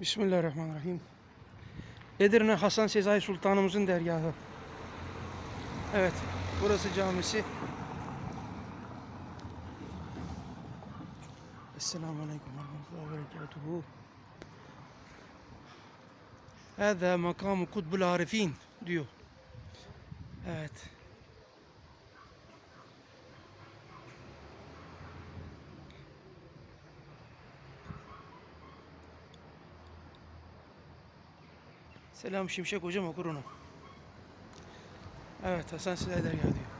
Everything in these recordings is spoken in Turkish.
Bismillahirrahmanirrahim. Edirne Hasan Sezai Sultanımızın dergahı. Evet, burası camisi. Esselamu Aleyküm ve Rahmetullahi ve Berekatuhu. Hâzâ makamı kutbul arifin diyor. Evet. Selam Şimşek hocam okur onu. Evet Hasan Sezai dergahı diyor.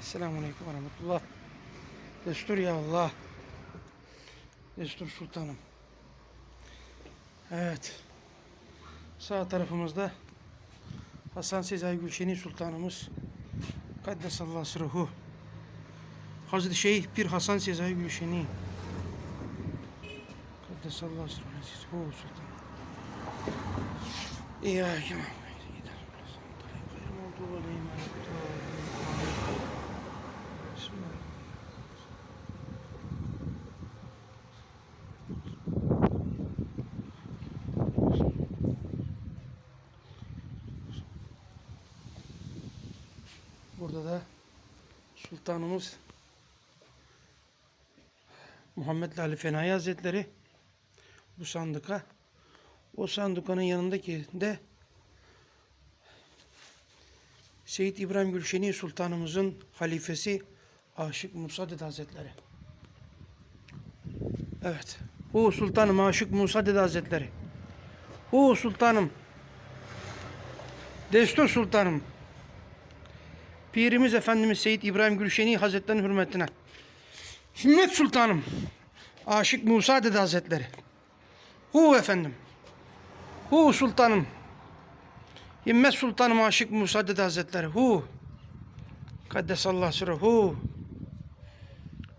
Evet. Esselamu Aleyküm ve Rahmetullah. Destur ya Allah. Destur Sultanım. Evet. Sağ tarafımızda Hasan Sezai Gülşeni Sultanımız. Kaddesallahu sırruhu. Hazreti Şeyh Pir Hasan Sezai Gülşeni. Kaddesallahu sırruhu Sultan. İyyâke na'budu Burada da Sultanımız Muhammed Ali Fenayi Hazretleri bu sandıka o sandukanın yanındaki de Seyit İbrahim Gülşeni Sultanımızın halifesi Aşık Musa Dede Hazretleri. Evet. O Sultanım Aşık Musa Dede Hazretleri. O Sultanım. Destur Sultanım. Pirimiz Efendimiz Seyit İbrahim Gülşeni Hazretleri'nin hürmetine. Himmet Sultanım. Aşık Musa Dede Hazretleri. Hu efendim. Hu sultanım. Himmet Sultanım Aşık Musa Dede Hazretleri. Hu. Kaddesallahu sırrı. Hu.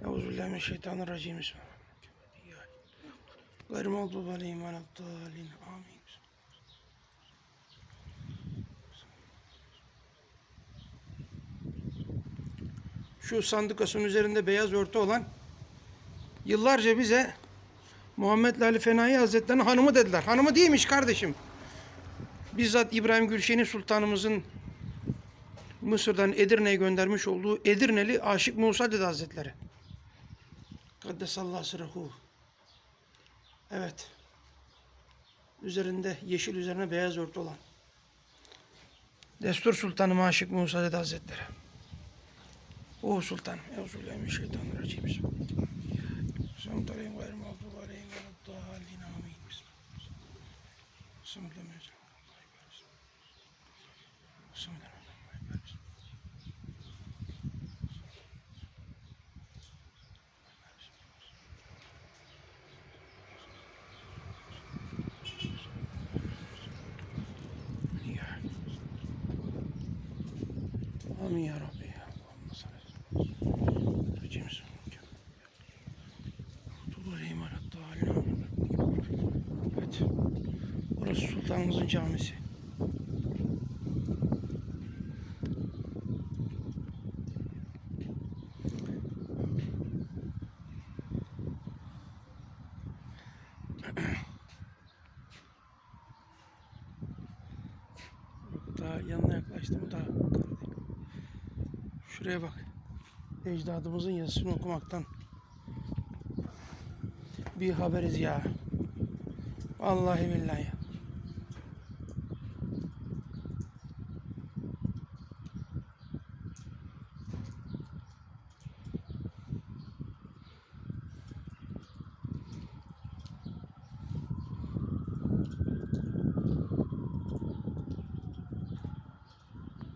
Euzubillahimineşşeytanirracim. Bismillahirrahmanirrahim. Gayrı mağdubu aleyhim ve. Amin. Şu sandıkasının üzerinde beyaz örtü olan yıllarca bize Muhammed Ali Fenayi Hazretleri'nin hanımı dediler. Hanımı değilmiş kardeşim. Bizzat İbrahim Gülşeni Sultanımızın Mısır'dan Edirne'ye göndermiş olduğu Edirneli Aşık Musa Dede Hazretleri. Kaddesallahu sırruhu. Evet. Üzerinde yeşil üzerine beyaz örtü olan. Destur Sultanım Aşık Musa Dede Hazretleri. O sultanım. Euzubillahimineşşeytanirracim. Bismillahirrahmanirrahim. Gayrı mağdubu aleyhim ve leddâlin. Amin. Bismillahirrahmanirrahim. Bismillahirrahmanirrahim. Amin ya Rabbi. Evet. Burası Sultanımızın camisi. Daha yanına yaklaştım daha. Şuraya bak. Ecdadımızın yazısını okumaktan bir haberiz ya. Vallahi billahi.